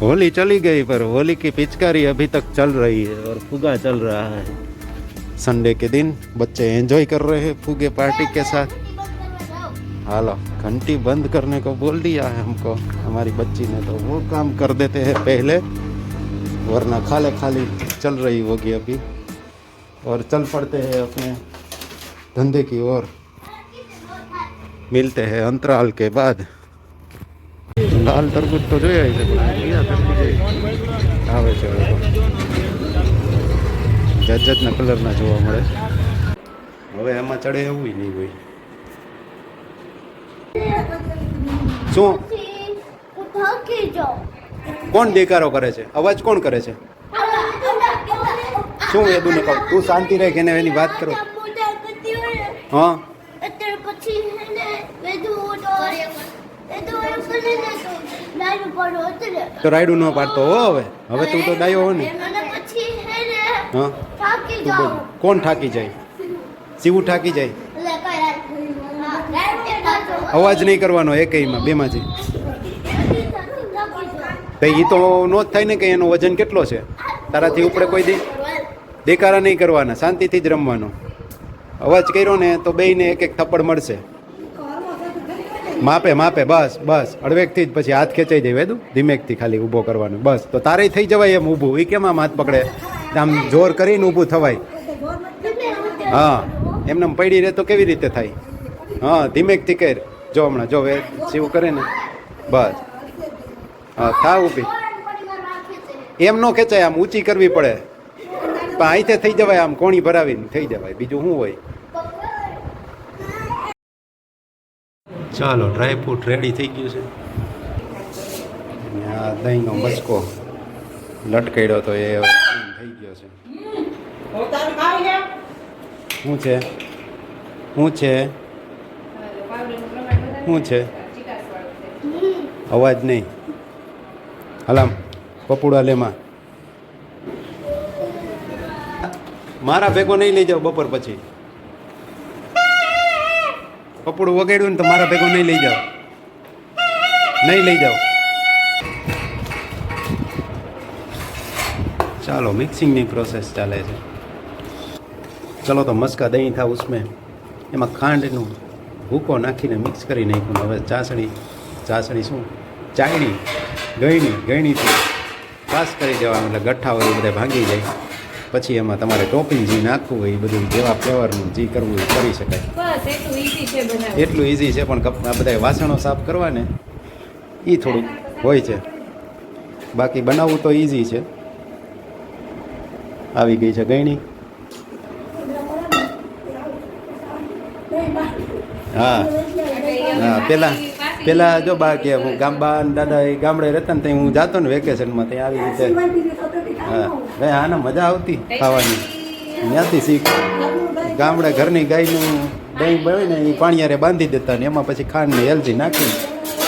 होली चली गई, पर होली की पिचकारी अभी तक चल रही है और फुगा चल रहा है। संडे के दिन बच्चे एंजॉय कर रहे हैं फुगे पार्टी के साथ। हालो, घंटी बंद करने को बोल दिया है हमको। हमारी बच्ची ने तो वो काम कर देते हैं पहले, वरना खाले खाली चल रही होगी अभी। और चल पड़ते हैं अपने धंधे की ओर। मिलते हैं अंतराल के बाद। लाल तरबूज तो जो है આવે છે. જાત જાતના કલરના જોવા મળે હવે એમાં ચડે એવું નહીં હોય. શું? કોણ દેકારો કરે છે? અવાજ કોણ કરે છે? શું વેદુને કહું તું શાંતિ રહે કે એને એની વાત કરો. હા? તો રાયડું ન પાડતો હો હવે? હવે તું તો ડાયો હો ને. હે કોણ થાકી જાય? સીવું થાકી જાય. અવાજ નહીં કરવાનો એકઈમાં બેમાંથી ભાઈ એ તો નો જ થાય ને કે એનો વજન કેટલો છે? તારાથી ઉપરે કોઈ દી? દેકારા નહીં કરવાના શાંતિથી જ રમવાનો. અવાજ કર્યો ને તો બેયને એક એક થપ્પડ મળશે. માપે માપે, બસ બસ. અડવેકથી જ પછી હાથ ખેંચાઈ જાય, વેદું. ધીમેકથી ખાલી ઊભો કરવાનો, બસ. તો તારે થઈ જવાય એમ ઊભું. એ કેમ આમ હાથ પકડે? આમ જોર કરીને ઊભું થવાય. હા. એમને પડી રહે તો કેવી રીતે થાય? હા, ધીમેકથી કર. જો હમણાં, જો વે જેવું કરે ને. બસ. હા, થા ઊભી. એમ ન ખેંચાય, આમ ઊંચી કરવી પડે. પણ અહીંથી થઈ જવાય આમ કોણી ભરાવીને, થઈ જવાય. બીજું શું હોય? ચાલો ડ્રાયફ્રૂટ રેડી થઈ ગયું છે. અને આ દહીંનો બચકો લટકાડ્યો તો એ થઈ ગયો છે. શું છે? શું છે? શું છે? અવાજ નહીં. હલામ પપુડા લેમાં. મારા ભેગો નહીં લઈ જાઓ બપોર પછી. પપુડું વગાડ્યું ને તો મારા ભેગો નહીં લઈ જાઓ. નહીં લઈ જાઓ. ચાલો મિક્સિંગની પ્રોસેસ ચાલે છે. ચલો તો મસ્કા દહીં થા ઉસમેં. એમાં ખાંડનું ભૂકો નાખીને મિક્સ કરી નાખ્યું. હવે ચાસણી ચાસણી શું? ચાયણી ગયણી ગયણીથી પાસ કરી દેવાનું, એટલે ગઠ્ઠા હોય બધા ભાંગી જાય. પછી એમાં તમારે ટોપિંગ જે નાખવું હોય એ બધું જેવા ફ્લેવરનું જે કરવું એ કરી શકાય. એટલું ઈઝી છે ઇઝી છે પણ આ બધા વાસણો સાફ કરવા ને એ થોડુંક હોય છે. બાકી બનાવવું તો ઇઝી છે. આવી ગઈ છે ગયણી. હા. હા પેલા પેલા જો બા કે હું ગામ બા દાદા એ ગામડે રહેતા ને ત્યાં હું જાતો ને વેકેશનમાં ત્યાં આવી રીતે. હા. આને મજા આવતી ખાવાની. ત્યાંથી શીખ. ગામડે ઘરની ગાયનું દહીં બને ને એ પાણીયારે બાંધી દેતા ને એમાં પછી ખાંડની ને નાખી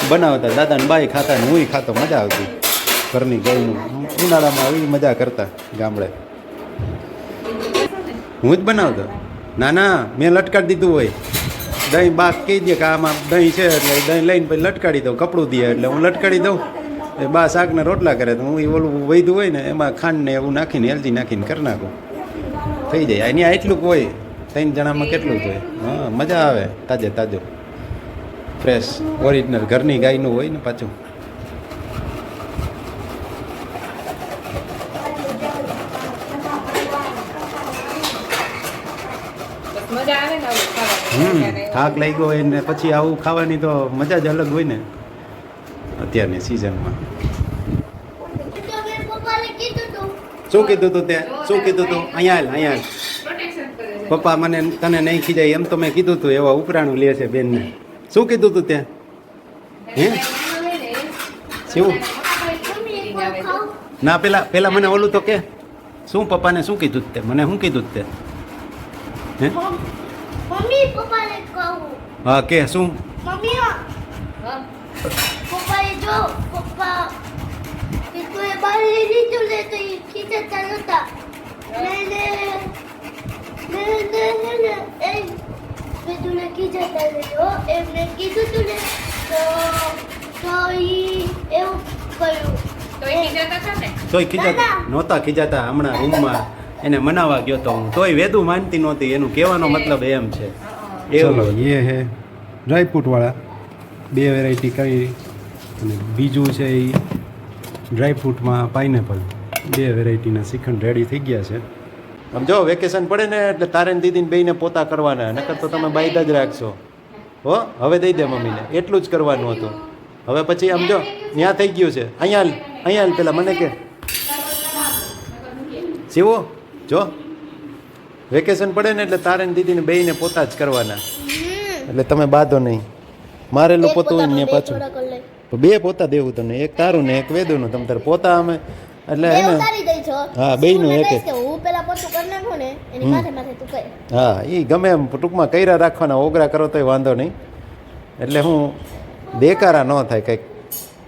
બનાવતા. દાદાને બાઈ ખાતા ને હુંય ખાતો, મજા આવતી. ઘરની ગાયનું. ઉનાળામાં આવી મજા કરતા ગામડે. હું જ બનાવતો. ના ના મેં લટકાડી દીધું હોય. દહીં બા કહી દે કે આમાં દહીં છે એટલે દહીં લઈને પછી લટકાડી દઉં, કપડું દે એટલે હું લટકાડી દઉં. એ બા શાકને રોટલા કરે તો હું એ ઓલું વૈધું હોય ને એમાં ખાંડને એવું નાખીને હેલ્ધી નાખીને કરી નાખું. થઈ જાય. એની એટલું હોય. ત્રણ જણામાં કેટલું જ હોય. હા, મજા આવે. તાજે તાજો. ફ્રેશ ઓરિજિનલ ઘરની ગાયનું હોય ને પાછું બસ મજા આવે ને આવું હમ ખાવાની થાક લાગ્યો હોય ને પછી આવું ખાવાની તો મજા જ અલગ હોય ને અત્યારની સિઝનમાં શું કીધું તું તે શું કીધું તું? અહીંયા અહીંયા પપ્પા મને તને નહીં ખીજાય એમ તો મેં કીધું તું, એવા ઉપરાણું લે છે બેનને. શું કીધું તું તે હે? શું? ના, પેલા પેલા મને ઓલું તો કે. શું પપ્પાને શું કીધું તે? મને શું કીધું તે? હે? મમ્મી પપ્પાને કહું. હા કે શું? મમ્મી હા. પપ્પાએ જો પપ્પા કે એ બહાર લઈ લીધું ને તો એ ખીચતા નહોતા મેં ને મેં ને હે ને એ મેં તુને ખીચતા એમને કીધું તું ને તો તો ઈ એવું કર્યું. તો એ ખીજાતા હતા ને? તોય ખીજાતા નહોતા ખીજાતા હમણાં રૂમમાં. એને મનાવા ગયો તો હું તોય વેદુ માનતી નહોતી એનું કહેવાનો મતલબ એમ છે. ચલો એ હે ડ્રાયફ્રૂટવાળા. બે વેરાયટી કરી અને બીજું છે એ ડ્રાયફ્રૂટમાં પાઇનેપલ. બે વેરાયટીના શ્રીખંડ રેડી થઈ ગયા છે. આમ જો વેકેશન પડે ને એટલે તારે દીદીને બેને પોતા કરવાના નકર તો તમે બાયદા જ રાખશો. હો હવે દઈ દે મમ્મીને એટલું જ કરવાનું હતું. હવે પછી આમ જો ત્યાં થઈ ગયું છે. અહીંયા અહીંયા પેલા મને કે. શિવો? જો વેકેશન પડે ને એટલે તારે ને દીદીને બેયને પોતા જ કરવાના. એટલે તમે બાંધો નહીં. મારેલું પોતું હોય ને પાછું. બે પોતા દેવું તમને એક તારું ને એક વેદુનું. તમે તારે પોતા અમે. એટલે હે ને હા, બેયનું એક. હું પેલા પોતું કરી નાખું ને એની માથે માથે તું કર. હા એ ગમે એમ ટૂંકમાં કર્યા રાખવાના ઓગરા કરો તોય વાંધો નહીં. એટલે હું દેકારા ન થાય કંઈક.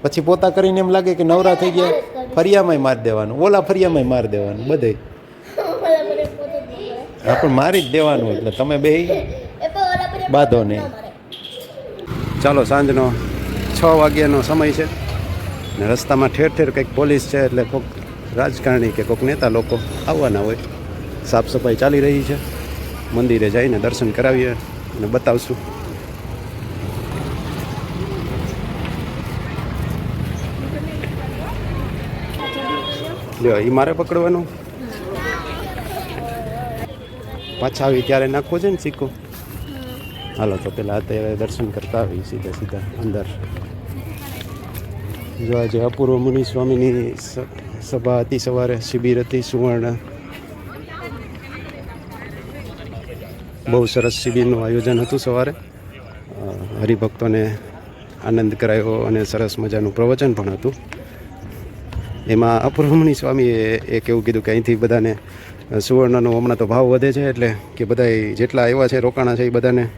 પછી પોતા કરીને એમ લાગે કે નવરા થઈ ગયા ફરિયામાંય મારી દેવાનું ઓલા ફરિયામાંય મારી દેવાનું બધે. હા, પણ મારી જ દેવાનું એટલે તમે બે બાંધો નહીં. ચાલો, સાંજનો છ વાગ્યાનો સમય છે ને રસ્તામાં ઠેર ઠેર કંઈક પોલીસ છે એટલે કોઈક રાજકારણી કે કોઈક નેતા લોકો આવવાના હોય. સાફ સફાઈ ચાલી રહી છે. મંદિરે જઈને દર્શન કરાવીએ અને બતાવશું. લ્યો એ મારે પકડવાનું? પાછા આવી ત્યારે નાખવો છે ને સિક્કો હાલો તો પેલા અત્યારે દર્શન કરતા આવી સીધા સીધા અંદર. જો આજે અપૂર્વ મુનિ સ્વામીની સભા હતી સવારે શિબિર હતી સુવર્ણ. બહુ સરસ શિબિરનું આયોજન હતું સવારે. હરિભક્તોને આનંદ કરાયો અને સરસ મજાનું પ્રવચન પણ હતું. એમાં અપૂર્વમણી સ્વામીએ એક એવું કીધું કે અહીંથી બધાને સુવર્ણનો હમણાં તો ભાવ વધે છે એટલે કે બધા જેટલા એવા છે રોકાણા છે એ બધાને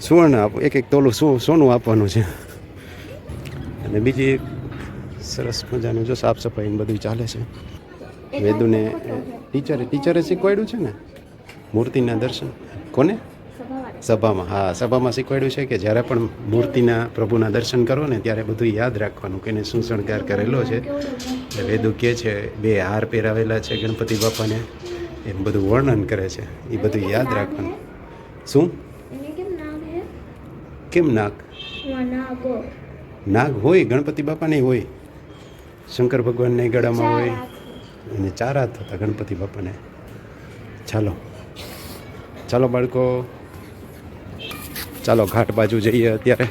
સુવર્ણ આપ એક એક તોલું શું સોનું આપવાનું છે. અને બીજી સરસ મજાનું જો સાફ સફાઈ બધું ચાલે છે. વેદુને ટીચરે ટીચરે શીખવાડ્યું છે ને? મૂર્તિના દર્શન. કોને? સભામાં. હા સભામાં શીખવાડ્યું છે કે જ્યારે પણ મૂર્તિના પ્રભુના દર્શન કરો ને ત્યારે બધું યાદ રાખવાનું કે એને શું શણગાર કરેલો છે. એટલે વેદુ કહે છે બે હાર પહેરાવેલા છે ગણપતિ બાપાને. એમ બધું વર્ણન કરે છે. એ બધું યાદ રાખવાનું. શું? કેમ નાગ નાગ હોય? ગણપતિ બાપાને હોય? શંકર ભગવાનને ગળામાં હોય? અને ચાર હાથ હતા ગણપતિ બાપાને. ચાલો. ચાલો બાળકો. ચાલો ઘાટ બાજુ જઈએ અત્યારે.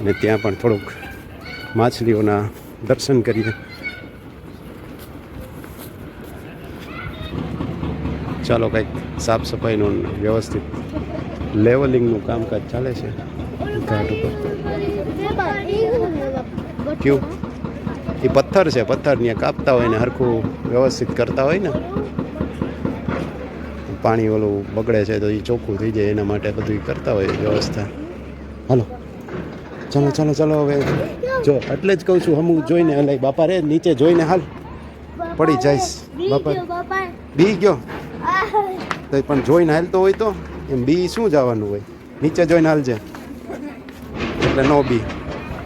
અને ત્યાં પણ થોડુંક માછલીઓના દર્શન કરીએ. ચાલો કંઈક સાફ સફાઈનું વ્યવસ્થિત લેવલિંગનું કામકાજ ચાલે છે ઘાટ ઉપર. કયું? એ પથ્થર છે પથ્થર ત્યાં કાપતા હોય ને હરખું વ્યવસ્થિત કરતા હોય ને. પાણી ઓલું બગડે છે તો એ ચોખ્ખું થઈ જાય એના માટે બધું કરતા હોય વ્યવસ્થા. હાલો. ચાલો ચાલો ચાલો હવે જો એટલે જ કહું છું હમું જોઈને એટલે બાપા રે નીચે જોઈને હાલ. પડી જઈશ બાપા. બી ગયો? તો પણ જોઈને હાલતો હોય તો એમ બી શું જવાનું હોય? નીચે જોઈને હાલજે. એટલે નો બી.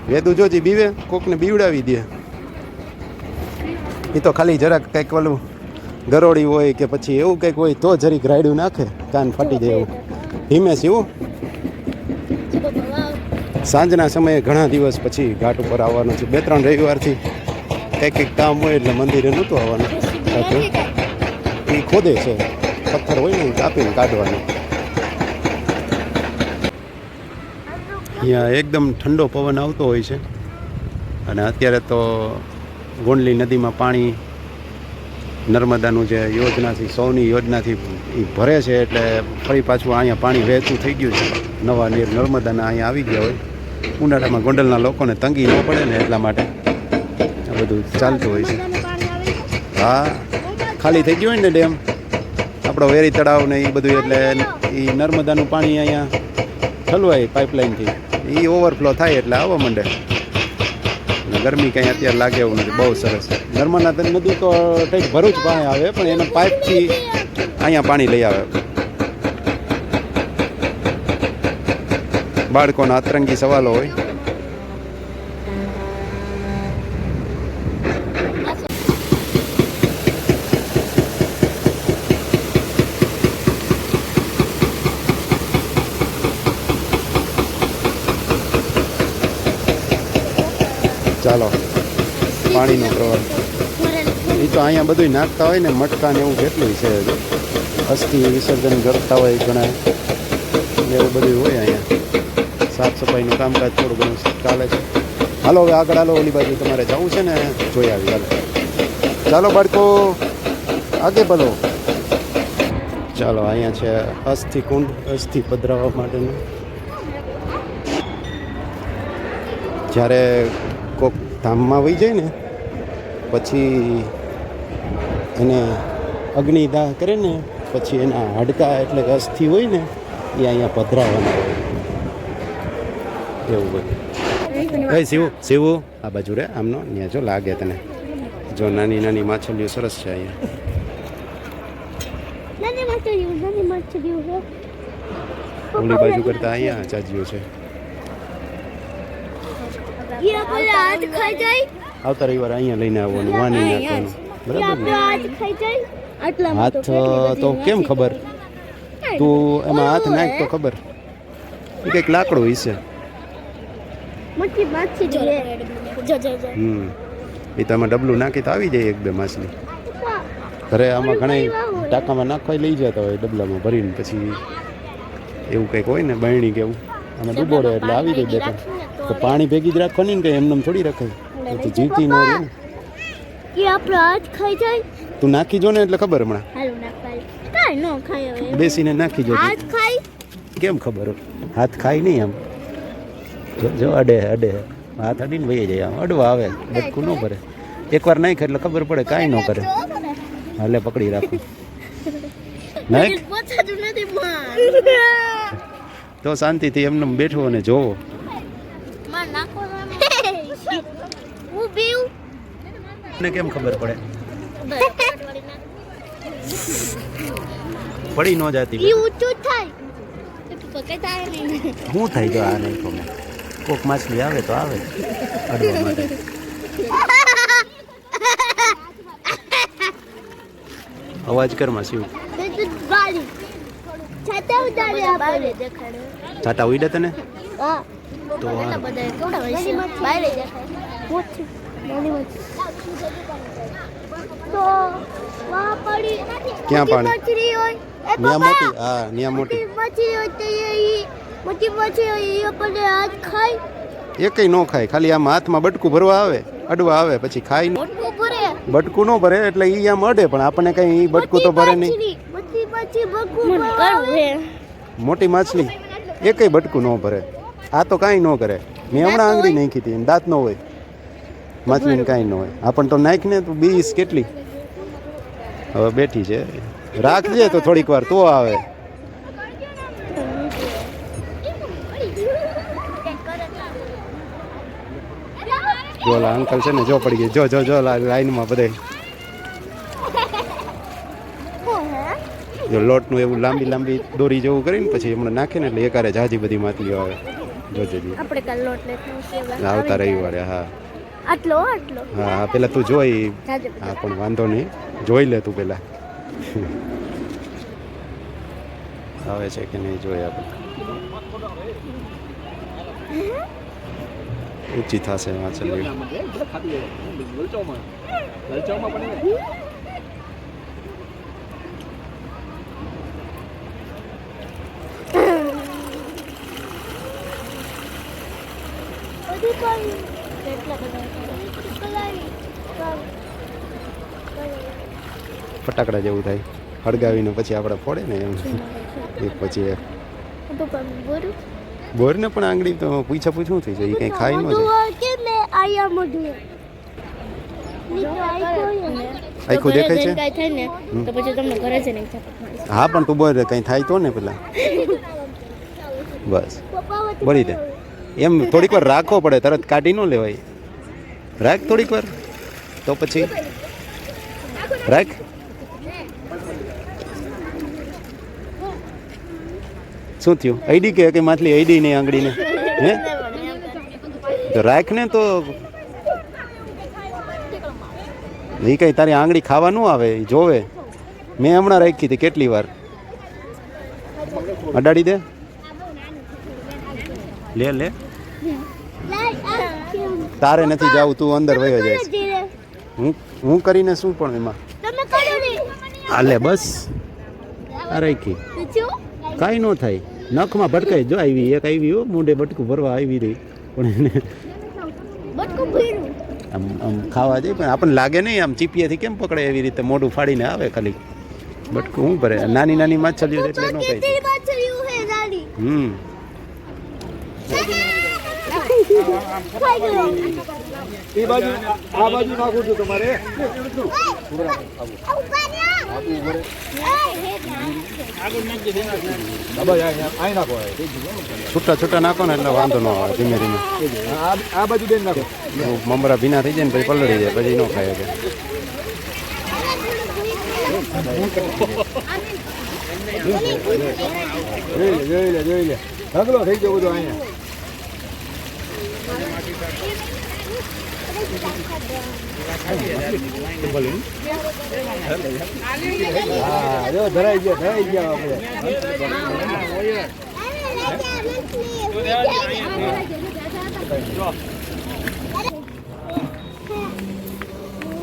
વેદું જોજી બીવે કોકને બીવડાવી દે. એ તો ખાલી જરાક કંઈક ઓલું ગરોળી હોય કે પછી એવું કંઈક હોય તો જરીક રાયડું નાખે કાન ફાટી જાય એવું. ધીમે એવું સાંજના સમયે ઘણા દિવસ પછી ઘાટ ઉપર આવવાનું છે. બે ત્રણ રવિવારથી કંઈક કંઈક કામ હોય એટલે મંદિરે નહોતું આવવાનું. એ ખોદે છે. પથ્થર હોય ને કાપીને કાઢવાનું અહીંયા એકદમ ઠંડો પવન આવતો હોય છે અને અત્યારે તો ગોંડલી નદીમાં પાણી નર્મદાનું જે યોજનાથી સૌની યોજનાથી એ ભરે છે એટલે ફરી પાછું અહીંયા પાણી વહેતું થઈ ગયું છે નવા નીર નર્મદાના અહીંયા આવી ગયા હોય ઉનાળામાં ગોંડલના લોકોને તંગી ન પડે ને એટલા માટે આ બધું ચાલતું હોય છે. હા ખાલી થઈ ગયું હોય ને ડેમ આપણો વેરી તળાવ ને એ બધું એટલે એ નર્મદાનું પાણી અહીંયા ઠલવાય પાઇપલાઇનથી. એ ઓવરફ્લો થાય એટલે આવવા માંડે. ગરમી કંઈ અત્યારે લાગે એવું નથી, બહુ સરસ નર્મદા નદી તો કંઈક ભરૂચ પાસે આવે, પણ એના પાઇપથી અહીંયા પાણી લઈ આવે. બાળકોના અતરંગી સવાલો હોય. ચાલો પાણીનો પ્રવાહ. એ તો અહીંયા બધું નાખતા હોય ને મટકા ને એવું કેટલું છે અસ્થિ વિસર્જન કરતા હોય ઘણા. એવું બધું હોય અહીંયા. સાફ સફાઈનું કામકાજ થોડું ઘણું ચાલે છે. હાલો હવે આગળ હાલો ઓલી બાજુ તમારે જવું છે ને જોઈ આવી હાલો. ચાલો બાળકો આગે ભલો. ચાલો અહીંયા છે અસ્થિ કુંડ અસ્થિ પધરાવવા માટેનું. જ્યારે ધામમાં વહી જાય ને પછી એને અગ્નિદાહ કરે ને પછી એના હાડકા એટલે કે અસ્થિ હોય ને એ અહીંયા પધરાવાના. હોય એવું હોય. ભાઈ શિવ શિવ આ બાજુ રે આમનો ત્યાં જો લાગે તને. જો નાની નાની માછલીઓ સરસ છે અહીંયા. ઓલી બાજુ કરતા અહીંયા ચાજીઓ છે ये આપણે હાથ ખાઈ જાય આવતા રવિવારે અહીંયા લઈને આવવાનું વાની નાખવાનું બરાબર હાથ તો કેમ ખબર? તું એમાં હાથ નાખ તો ખબર. એ કંઈક લાકડું હશે. હમ. એ તો આમાં ડબલું નાખી તો આવી જાય એક બે માછલી. ઘરે આમાં ઘણા ટાંકામાં નાખવા લઈ જતા હોય ડબલામાં ભરીને પછી એવું કંઈક હોય ને બહેણી કેવું આમાં ડૂબોડે એટલે આવી જાય બે ત્રણ તો પાણી ભેગી જ રાખવાની ને કે એમને થોડી રખાય. તો જીવતી ન રહે ને ये આપણો હાથ ખાઈ જાય. તું નાખી જો ને એટલે ખબર હમણાં. હાલો ના કાઈ નો ખાય હવે. બેસીને નાખી જો. હાથ ખાઈ કેમ ખબર? હાથ ખાય નહીં આમ. જો અડે અડે. હાથ અડીને વહી જાય આમ. અડવા આવે. બટકું ન ભરે. એકવાર નાખ એટલે ખબર પડે કાંઈ ન કરે. હાલે પકડી રાખો. નાખ. તો શાંતિથી એમને બેઠો અને જોવો માં નાખો હું બીઉ ને કેમ ખબર પડે? પડી ન જાતી ઈ ઊંચું થાય. પકડાય નહીં. શું થાય જો આ નહીં તો કોક માછલી આવે તો આવે. અડવા માટે. અવાજ શિવ આપણે દેખાડે. છાટા ઉડે તને? હા. તો તો વહાં પડી ક્યાં પાણી? મછલી હોય. એ ન્યા મોટી? હા ન્યા મોટી. મછલી હોય તો એ મોટી મછલી હોય એ પડે હાથ ખાય. એકય ન ખાય ખાલી આમ હાથમાં બટકું ભરવા આવે અડવા આવે પછી ખાય નહીં. ભરે. બટકું ન ભરે એટલે ઈ આમ અડે પણ આપણને કઈ ઈ બટકું તો ભરે નહીં. મોટી મછલી બટકું ભરે. મોટી માછલી એકેય બટકું ન ભરે. આ તો કાંઈ ન કરે. મેં હમણાં આંગળી નાખી હતી દાંત ન હોય. માછલીને કાંઈ ન હોય. આપણ તો નાખ ને તો બીસ કેટલી? હવે બેઠી છે. રાખજે તો થોડીક વાર તો આવે. જો અંકલ છે ને જો પડી ગઈ. જો જો જો લાઈનમાં બધે. જો લોટનું એવું લાંબી લાંબી દોરી જેવું કરીને પછી હમણાં નાખે ને એટલે એકારે જાજી બધી માછલીઓ આવે. જોજે આપણે કાલ લોટ આવતા રવિવારે હા. આટલો આટલો. હા પેલા તું જોઈ. હા પણ વાંધો નહીં. જોઈ લે તું પેલા. આવે છે કે નહીં જોઈએ આપણે? ઊંચી થશે વાંચલી કેટલા બધા ફટાકડા જેવું થાય. હળગાવીને પછી આપણે ફોડે ને એમ. એક પછી એક. બોરને પણ આંગળી તો પૂછા પૂછું થઈ જાય? એ કંઈ ખાઈ ન આખું દેખાય છે. હા પણ તું બોર કંઈ થાય તો ને પેલા? બસ. બોલી દે. એમ થોડીક વાર રાખવો પડે તરત કાઢી ન લેવાય. રાખ થોડીક વાર. તો પછી. રાખ. શું થયું? આઈડી કે કે માછલી આઈડી નહીં આંગળીને? હે? તો રાખ ને તો એ કઈ તારી આંગળી ખાવા ન આવે એ જોવે. મેં હમણાં રાખી હતી કેટલી વાર. અડાડી દે. લે લે. તારે નથી જાવું તું અંદર વયો જાય હું હું કરીને શું પણ એમાં? હાલે બસ. આ રાખી. કાંઈ ન થાય. નખમાં ભટકાઈ જો આવી એક આવી હો મોઢે બટકું ભરવા આવી રહી. પણ એને આમ આમ ખાવા જાય પણ આપણને લાગે નહીં આમ ચીપિયાથી કેમ પકડે એવી રીતે મોઢું ફાડીને આવે ખાલી. બટકું શું ભરે? નાની નાની માછલીઓ એટલે ન નાની હમ. એ બાજુ આ બાજુ નાખું છું તમારે. છૂટા છૂટા નાખો ને એટલે વાંધો ન આવે ધીમે ધીમે. આ આ બાજુ બેન નાખો. મમરા ભીના થઈ જાય ને પછી પલળી જાય પછી ન ખાય કે જોઈ લે જોઈ લે જોઈ લે. ઢગલો થઈ ગયો બધો અહીંયા. હા જો ધરાઈ ગયા ધરાઈ આપણે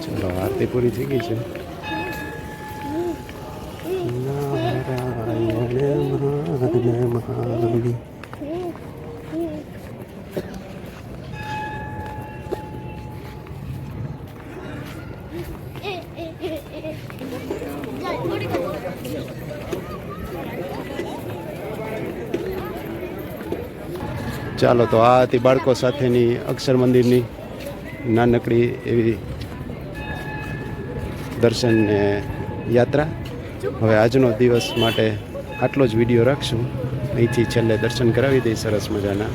ચલો આરતી પૂરી થઈ ગઈ છે. ચાલો તો આ હતી બાળકો સાથેની અક્ષર મંદિરની નાનકડી એવી દર્શન યાત્રા. હવે આજનો દિવસ માટે આટલો જ વીડિયો રાખશું. અહીંથી છેલ્લે દર્શન કરાવી દઈ સરસ મજાના.